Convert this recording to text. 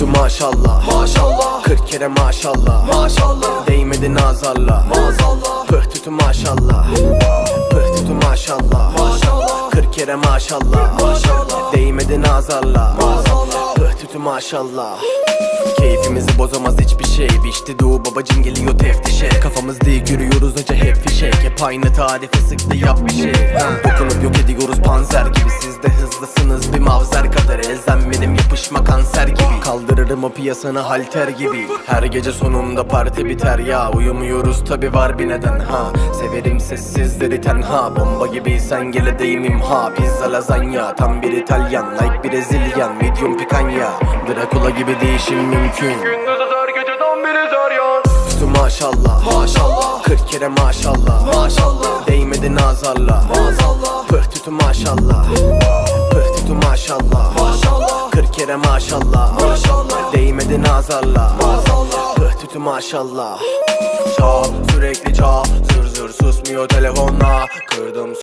Üstü maşallah. Maşallah. 40 kere maşallah. Maşallah. Değmedi nazarla. Maazallah Pıh tütü maşallah. Pıh tütü maşallah. Maşallah. 40 kere maşallah. Maşallah. Değmedi nazarla. Maazallah Pıh tütü maşallah. Keyfimizi bozamaz hiçbir şey. Biçti doğu babacın geliyor teftişe. Kafamız değil görüyoruz acı hep fişek. Hep aynı tarife sık da yap bir şey. Dokunup yok ediyoruz panzer gibi. Siz de hızlısınız bir mavzer kadar. Elzem benim yapışma kanser gibi Kaldırırım o piyasanı halter gibi. Her gece sonunda parti biter ya. Uyumuyoruz tabi var bir neden ha. Severim sessizleri tenha. Bomba gibi sen gele deyim imha Pizza lazanya. Tam bir İtalyan Like Brezilyan medium pikanya Dracula gibi değişim mümkün. Gündüz öter geceden biri zaryan Üstü maşallah. Maşallah. 40 kere maşallah. Maşallah. Değmedi nazarla. Maazallah Pıh tütü maşallah. Pıh tütü maşallah. Maşallah 40 kere maşallah. Maşallah. Değmedi nazarla. Maazallah tütü maşallah. Çal sürekli çal. Zır zır susmuyor telefonla